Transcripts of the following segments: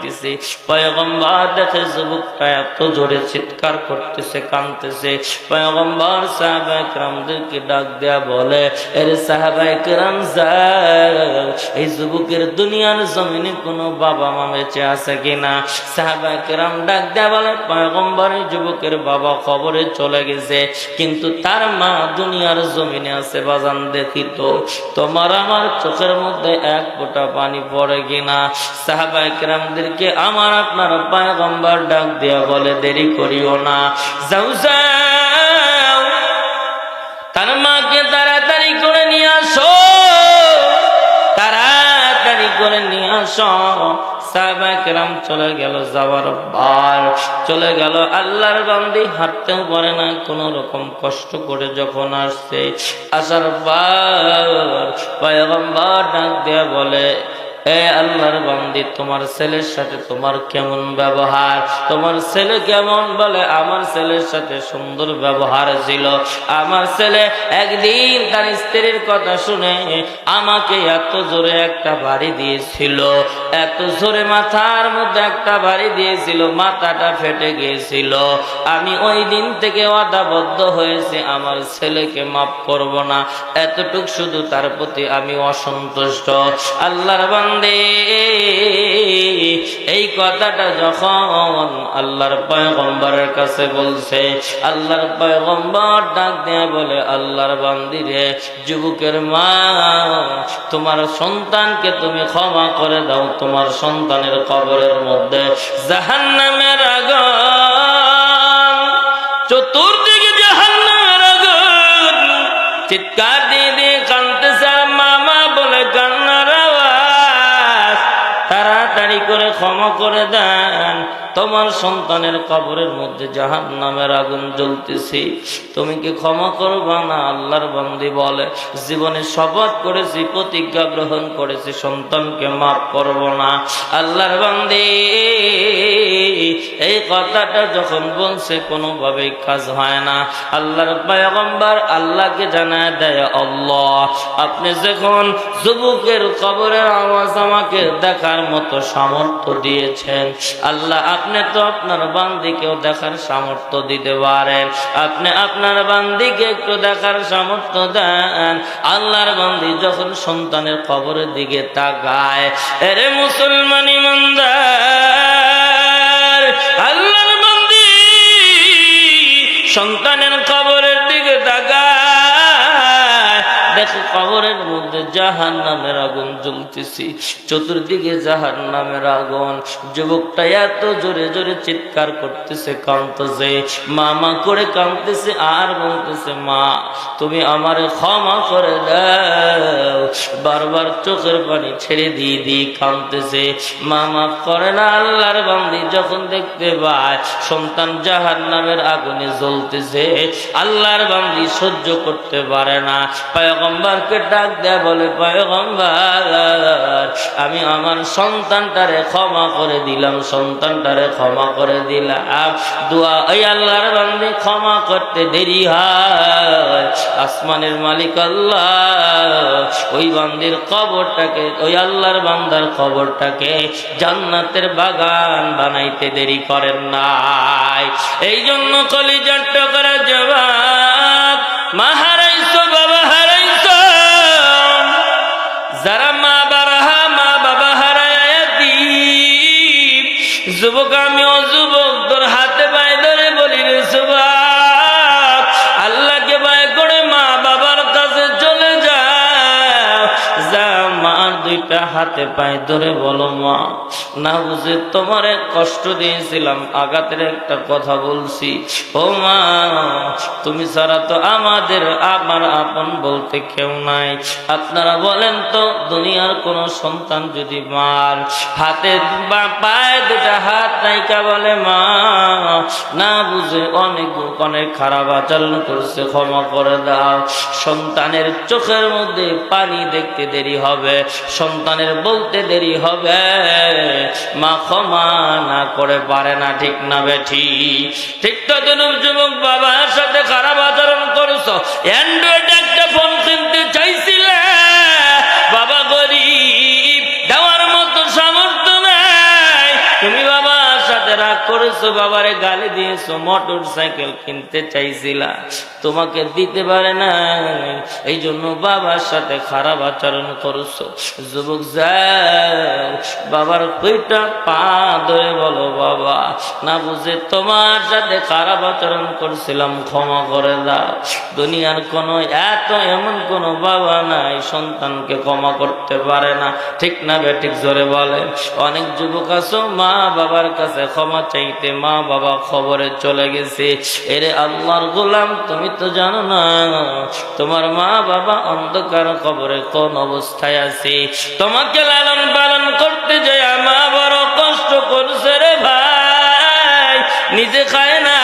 কামড়াইতেছে পয়গম্বর দেখে যুবকটা এত জোরে চিৎকার করতেছে কানতেছে পয়গম্বর সাহাবা একরামদেরকে ডাক দেয়া বলে, এর সাহাবা একরাম এই যুবকের দুনিয়ার জমিনে কোনো বাবা মা বেঁচে আছে কিনা? সাহাবা একরাম ডাক দেয়া বলে, পয়গম্বর যুবকের বাবা খবরে চলে গেছে, কিন্তু তার মা দুনিয়ার জমিনে আছে, বাজান দেখি তো। তোমার আমার চোখের মধ্যে এক ফোঁটা পানি পড়ে কিনা? সাহাবা একরামদেরকে আমার আপনার পয়গম্বর ডাক দেয়া বলে, দেরি করিও না। যাও যাও। তার মাকে তাড়াতাড়ি করে নিয়ে আসো। তাড়াতাড়ি করে নিয়ে আসো। চলে গেল যাওয়ার বার চলে গেল আল্লাহর হাঁটতেও পারে না। কোনো রকম কষ্ট করে যখন আসছে, আসার বার ডাক দেয়া বলে আল্লাহর বান্দি, তোমার ছেলের সাথে তোমার কেমন ব্যবহার? তোমার ছেলে কেমন বলে? আমার ছেলের সাথে সুন্দর ব্যবহার ছিল। আমার ছেলে একদিন তার স্ত্রীর কথা শুনে আমাকে এত জোরে একটা বাড়ি দিয়েছিল। এত জোরে মাথার মধ্যে একটা বাড়ি দিয়েছিল, মাথাটা ফেটে গিয়েছিল। আমি ওই দিন থেকে ওয়াদাবদ্ধ হয়েছে, আমার ছেলেকে মাফ করব না। এতটুক শুধু তার প্রতি আমি অসন্তুষ্ট। আল্লাহর বান্দে এই কথাটা যখন আল্লাহর পয়গম্বরের কাছে বলছে, আল্লাহর পয়গম্বর ডাক দেয়া বলে, আল্লাহর বান্দিরে যুবকের মা, তোমার সন্তানকে তুমি ক্ষমা করে দাও, তোমার সন্তানের কবরের মধ্যে জাহান্নামের আগুন চতুর্দিকে তাড়াতাড়ি করে ক্ষমা করে দেন। তোমার সন্তানের কবরের মধ্যে জাহান নামের আগুন জ্বলতেছি। তুমি কি ক্ষমা করবা? না, আল্লাহর বন্দি বলে, জীবনে শপথ করেছি, প্রতিজ্ঞা গ্রহণ করেছি, সন্তানকে মাফ করব না। আল্লাহর বন্দি, এই কথাটা যখন বলছে, কোনোভাবেই কাজ হয় না। আল্লাহর পয়গম্বর আল্লাহকে জানায় দেয়, আল্লাহ, আপনি যখন যুবকের কবরের আওয়াজ আমাকে দেখার মতো সামর্থ্য দিয়েছেন, আল্লাহ আপনি তো আপনার বান্দিকেও দেখার সামর্থ্য দিতে পারেন। আপনি আপনার বান্দিকে একটু দেখার সামর্থ্য দেন। আল্লাহর বান্দি যখন সন্তানের খবরের দিকে তাকায়, এরে মুসলমান ইমানদার, আল্লাহর বান্দি সন্তানের জাহান নামের আগুন জ্বলতেছি। চতুর্দিকে জাহান নামের আগুন। যুবকটা এত জোরে জোরে চিৎকার করতেছে, কাঁদতেছে। মামা করে কাঁদতেছে আর বলতেছে, মা, তুমি আমার ক্ষমা করে দাও। বারবার চোখের পানি ছেড়ে দিয়ে দিয়ে কাঁদতেছে। মা মাফ করে না, আল্লাহর বান্দি যখন দেখতে পায়, সন্তান জাহান নামের আগুনে জ্বলতেছে। আল্লাহর বান্দি সহ্য করতে পারে না। পয়গম্বরকে ডাক দেয় বলে পয়গম্বর, আমি আমার সন্তানটারে ক্ষমা করে দিলাম, সন্তানটারে ক্ষমা করে দিলাম। দোয়া ওই আল্লাহর বান্দি, ক্ষমা করতে দেরি হয়। আসমানের মালিক আল্লাহ, ওই বান্দির কবরটাকে, ওই আল্লাহর বান্দার কবরটাকে জান্নাতের বাগান বানাইতে দেরি করেন নাই। এই জন্য কলিজার করা জবাব মা যুবক দুইটা হাতে পায়ে ধরে বলো, মা, না বুঝে তোমার কষ্ট দিয়েছিলাম, আঘাতের একটা কথা বলছি। ও মা, তুমি ছাড়া তো আমাদের আমার আপন বলতে কেউ নাই। আপনারা বলেন তো, দুনিয়ার কোন সন্তান যদি মার, হাতে বা পায়ে দুটা হাত নাইকা বলে, মা, না বুঝে অনেক অনেক খারাপ আচরণ করছে, ক্ষমা করে দাও। সন্তানের চোখের মধ্যে পানি দেখতে দেরি হবে। সন্তানের বলতে দেরি হবে। মা ক্ষমা না করে পারে না, ঠিক না বেঠি। ঠিক তো যুবক বাবার সাথে খারাপ আচরণ করছ। অ্যান্ড্রয়েড করছ বাবারে গালি দিয়েছ মোটর সাইকেল কিনতে চাইছিলা, তোমাকে দিতে পারে না। এই জন্য বাবার সাথে খারাপ আচরণ করছ। যুবক যাও, বাবার কইটা পা ধরে বলো বাবা। না বুঝে তোমার সাথে খারাপ আচরণ করছিলাম, ক্ষমা করে দাও। দুনিয়ার কোনো এত এমন কোনো বাবা নাই, সন্তানকে ক্ষমা করতে পারে না। ঠিক না বেঠিক জোরে বলে অনেক যুবক আছো, মা বাবার কাছে ক্ষমা চাইতে মা বাবা খবরে চলে গেছে। এরে আল্লাহর গোলাম, তুমি তো জানো না, তোমার মা বাবা অন্ধকার খবরে কোন অবস্থায় আছে? তোমাকে লালন পালন করতে যায় মা বড় কষ্ট করছে রে ভাই। নিজে খায় নাই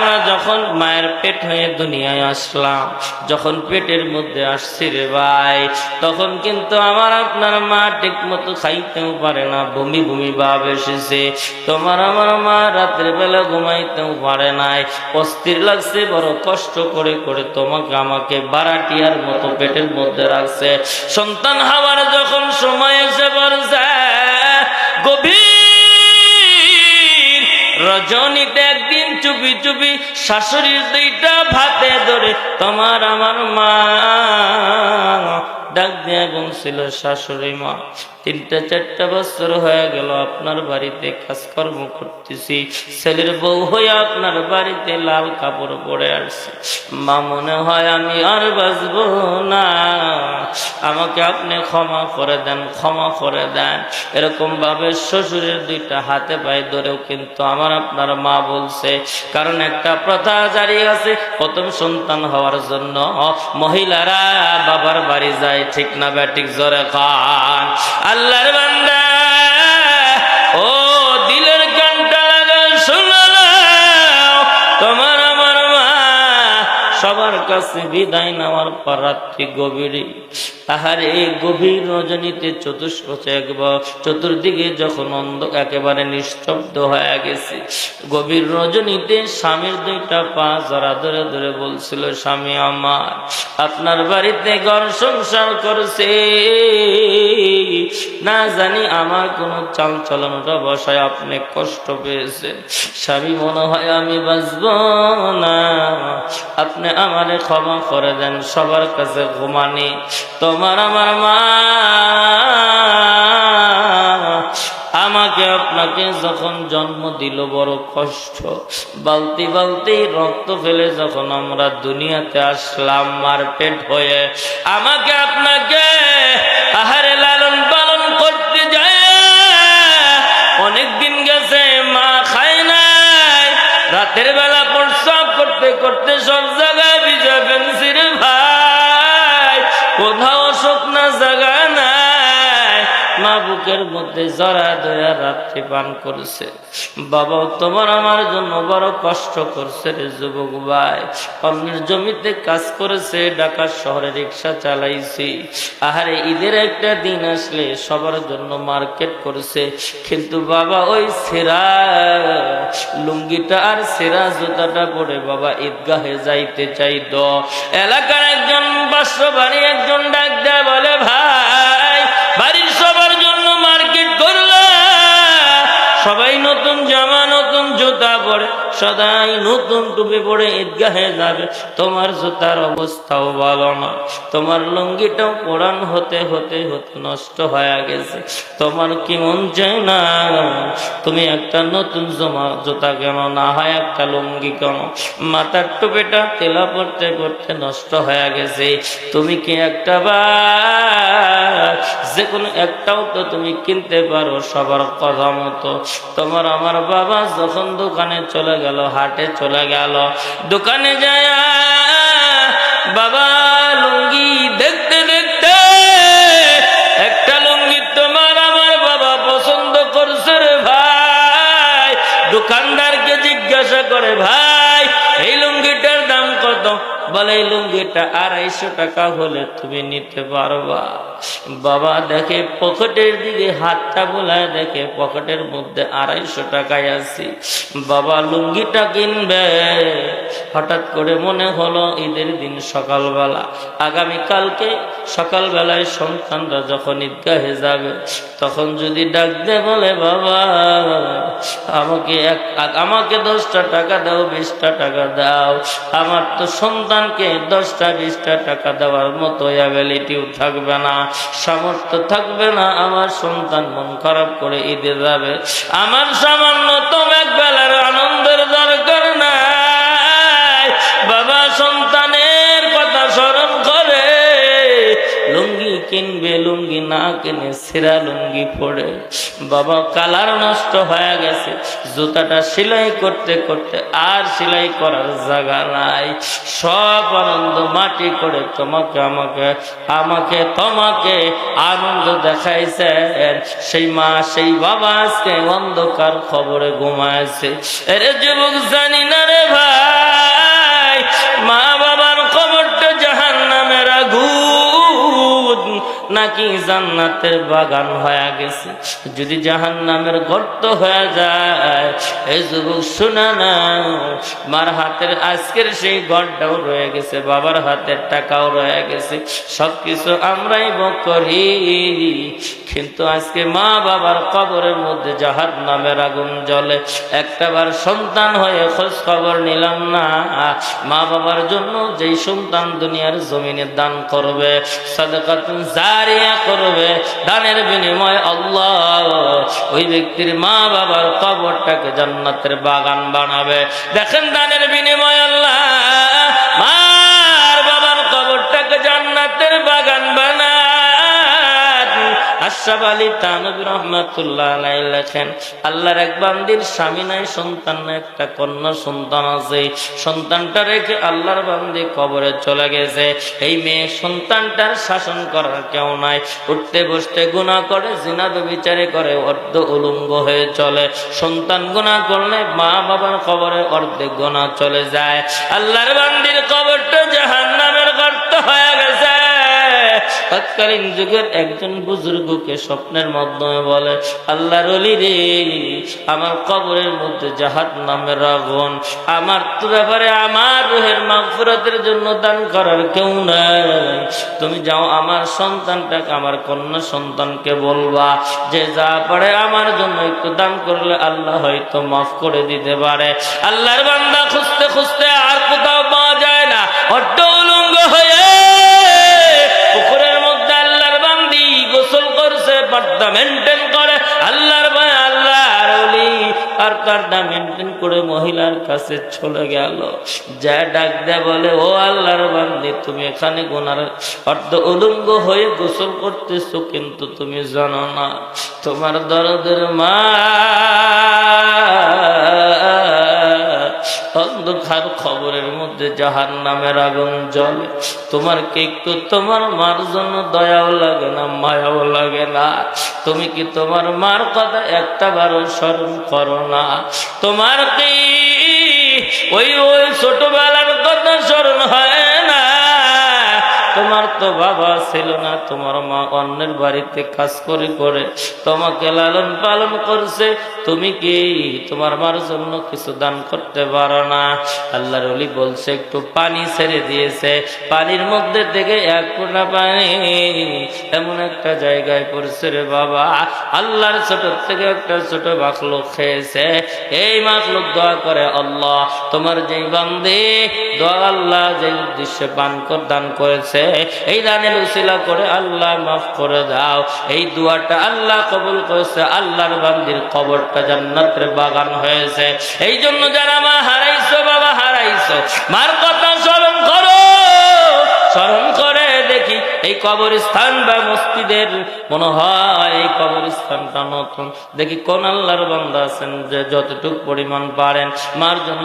আমরা যখন মায়ের পেট হয়ে দুনিয়ায় আসলাম, যখন পেটের মধ্যে আসছি রে ভাই, তখন কিন্তু আমার আপনার মা ঠিক মতো খাইতেও পারে না, বমি বমি ভাব এসেছে। তোমার আমার মা রাতের বেলা ঘুমাইতেও পারে নাই। অস্থির লাগছে, বড় কষ্ট করে করে তোমাকে আমাকে বারাটিয়ার মতো পেটের মধ্যে রাখছে। সন্তান হওয়ার যখন সময় এসে বলছে গভীর রজনীতে চুপি চুপি শাশুড়ির দুইটা ভাতে ধরে তোমার আমার মা। ডাক দিয়ে গুনছিল শাশুড়ি মা। তিনটা, চারটা বছর হয়ে গেল আপনার বাড়িতে কাজকর্ম করতেছি। ছেলের বউ হয়ে আপনার বাড়িতে লাল কাপড় পরে আসছে। মা মনে হয় আমি আর বাঁচব না। আমাকে আপনি ক্ষমা করে দেন, ক্ষমা করে দেন। এরকম ভাবে শ্বশুরের দুইটা হাতে পায়ে ধরেও কিন্তু আমার আপনার মা বলছে, কারণ একটা প্রথা জারি আছে, প্রথম সন্তান হওয়ার জন্য মহিলারা বাবার বাড়ি যায়, ঠিক না ব্যাটিক জোরে খান। আল্লাহর ও দিলের কানটা লাগা শুনো নাও, তোমার আমার মা সবার কাছে বিদায় নেওয়ার পর গভীরে তাহার এই গভীর রজনীতে চতুষ্পচে একবার চতুর্দিকে যখন অন্ধ একেবারে নিস্তব্ধ হয়ে গেছে। গভীর রজনীতে স্বামীর দুইটা পা জড়া ধরে ধরে বলছিল স্বামী আমার আপনার বাড়িতে ঘর সংসার করছে। না জানি আমার কোন চাল চলনটা বসায় আপনি কষ্ট পেয়েছেন স্বামী মনে হয় আমি বাঁচব না। আপনি আমারে ক্ষমা করে দেন, সবার কাছে ঘুমানি তোমার আমার মা আমাকে আপনাকে যখন জন্ম দিল বড় কষ্ট, বালতি বালতি রক্ত ফেলে যখন আমরা দুনিয়াতে আসলাম মার পেট হয়ে, আমাকে আপনাকে রাতের বেলা প্রস্রাব করতে করতে সব জায়গায় বিজয় পেন্সির ভাই। কোথাও শুকনা জায়গা নাই। মা বুকের মধ্যে জরা দয়া রাত্রি পান করছে। বাবা, তোমার আমার জন্য বড় কষ্ট করছে রে যুবক ভাই। অন্যের জমিতে কাজ করেছে, ঢাকা শহরে রিক্সা চালাইছি। আহারে, ঈদের একটা দিন আসলে সবার জন্য মার্কেট করেছে। কিন্তু বাবা, ওই সেরা লুঙ্গিটা আর সেরা জুতাটা পরে বাবা ঈদগাহে যাইতে চাইত। এলাকার একজন পাঁচশো বাড়ি একজন ডাক দেয় বলে, ভাই, বাড়ির সবার জন্য মার্কেট করলা সবাই নতুন জুতা পরে, সদাই নতুন টুপি পরে ঈদগাহে যাবে। তোমার জুতার অবস্থাও ভালো না। তোমার লুঙ্গিটাও কোরআন হতে হতে হতে নষ্ট হয়ে গেছে। তোমার কি মন চায় না? তুমি একটা নতুন জমা, জুতা কেন না? হয়, একটা লুঙ্গি কেন? মাথার টুপিটা তেলা পড়তে পড়তে নষ্ট হয়ে গেছে। তুমি কি একটা যে কোনো একটাও তো তুমি কিনতে পারো সবার কথা মতো। তোমার আমার বাবা যখন দোকানে চলে গেল, হাটে চলে গেল। দোকানে যায় বাবা লুঙ্গি দেখতে দেখতে একটা লুঙ্গি তোমার আমার বাবা পছন্দ করছে রে ভাই। দোকানদারকে জিজ্ঞাসা করে, ভাই, এই লুঙ্গিটার দাম কত? বলে, এই লুঙ্গিটা আড়াইশো টাকা হলে তুমি নিতে পারবা। বাবা দেখে পকেটের দিকে হাতটা বোলায় দেখে পকেটের মধ্যে আড়াইশো টাকায় আছি। বাবা লুঙ্গিটা কিনবে। হঠাৎ করে মনে হলো ঈদের দিন সকালবেলা। আগামীকালকে সকালবেলায় সন্তানরা যখন ঈদগাহে যাবে, তখন যদি ডাক দে বলে, বাবা, আমাকে এক আমাকে দশটা টাকা দাও, বিশটা টাকা দাও। আমার তো সন্তানকে দশটা, বিশটা টাকা দেওয়ার মতো অ্যাবিলিটিও থাকবে না। সামর্থ্য থাকবে না, আমার সন্তান মন খারাপ করে ঈদে যাবে। আমার সামান্যতম এক বেলার আনন্দের দরকার না বাবা সন্তানের কিনবে লুঙ্গি, না কিনে সেরা লুঙ্গি পরে। বাবা, কালার নষ্ট হয়ে গেছে। জুতাটা সেলাই করতে করতে আর সেলাই করার জায়গা নাই। সব আনন্দ মাটি করে তোমাকে, আমাকে আমাকে, তোমাকে আনন্দ দেখাইছেন। সেই মা, সেই বাবা আজকে অন্ধকার খবরে ঘুমাইছে। এরে যুবক, জানি না রে ভাই। নাকি জান্নাতের বাগান হয়ে গেছে? যদি জাহান নামের গর্ত হয়ে যায় এই যুবক শোনা না মার হাতের আজকের সেই ঘরটাও রয়ে গেছে, বাবার হাতের টাকাও রয়ে গেছে, সবকিছু আমরাই ভোগ করি। কিন্তু আজকে মা বাবার কবরের মধ্যে জাহার নামের আগুন জ্বলে, একটাবার সন্তান হয়ে খোঁজ খবর নিলাম না। মা বাবার জন্য যেই সন্তান দুনিয়ার জমিনে দান করবে, সাদাকাতুন জারিয়া করবে। দানের বিনিময়ে আল্লাহ ওই ব্যক্তির মা বাবার কবরটাকে জান্নাতের বাগান বানাবে। দেখেন দানের বিনিময়ে আল্লাহ মার বাবার কবরটাকে জান্নাতের বাগান আশরাফ আলী তানবী রহমাতুল্লাহ আলাই লেখেন, আল্লাহর এক বান্দির স্বামী নাই, সন্তান নাই, একটা কন্যা সন্তান আছে। সন্তানটা রেখে আল্লাহর বান্দি কবরে চলে গেছে। এই মেয়ে সন্তানটার শাসন করার কেউ নাই। উঠতে বসতে গুণা করে, জিনা বিচারে করে, অর্ধ উলঙ্গ হয়ে চলে। সন্তান গুণা করলে মা বাবার কবরে অর্ধেক গুণা চলে যায়। আল্লাহর বান্দির কবরটা জাহান নামের গর্ত হয়ে গেছে। তৎকালীন যুগের একজন বুজুর্গকে স্বপ্নের মাধ্যমে বলে, আল্লাহর অলি রে, আমার কবরের মধ্যে জাহাদ নামের আগুন। আমার তো ব্যাপারে আমার রোহের মাগফিরাতের জন্য দান করার কেউ নাই। তুমি যাও আমার সন্তানটাকে, আমার কন্যা সন্তানকে বলবা। যে যা পারে আমার জন্য একটু দান করলে আল্লাহ হয়তো মাফ করে দিতে পারে। আল্লাহর বান্দা খুঁজতে খুঁজতে আর মেনটেন করে। আল্লাহর ভাই আল্লাহর অলি আর তারটা মেনটেন করে মহিলার কাছে চলে গেল। যা ডাক দেয় বলে, ও আল্লাহর বান্দি, তুমি এখানে গোনার অর্ধ উলঙ্গ হয়ে গোসল করতেছো, কিন্তু তুমি জানো না, তোমার দরদের মা অন্ধকার খবরের মধ্যে জাহান নামের আগুন জলে তোমার কে একটু তোমার মার জন্য দয়াও লাগে না, মায়াও লাগে না? তুমি কি তোমার মার কথা একটা বারো স্মরণ করো না? তোমার কি ওই ওই ছোটবেলার কথা স্মরণ হয় তোমার তো বাবা ছিল না, তোমার মা অন্যের বাড়িতে কাজ করে করে তোমাকে লালন পালন করছে। তুমি কি তোমার মার জন্য কিছু দান করতে পারো না? আল্লাহর অলি বলছে, একটু পানি ছেড়ে দিয়েছে। পানির মধ্যে থেকে এক ফোঁটা পানি এমন একটা জায়গায় পড়ছে রে বাবা। আল্লাহর ছোট থেকে একটা ছোট মাখলুক খেয়েছে। এই মাখলুক দোয়া করে আল্লাহ, তোমার যেই বান্দে, দোয়া আল্লাহ যে উদ্দেশ্যে পান দান করেছে। এই দানের উসিলা করে আল্লাহ মাফ করে দাও। এই দুয়াটা আল্লাহ কবুল করেছে, আল্লাহর বান্দির কবরটা জান্নাতের বাগান হয়েছে। এই জন্য যারা মা হারাইছো, বাবা হারাইছো, মার কথা স্মরণ করো। স্মরণ করে দেখি এই কবরস্থান বা মসজিদের মনে হয় এই কবরস্থানটা নতুন। দেখি কোন আল্লাহর বান্দা আছেন যে যতটুক পরিমাণ পারেন। মার জন্য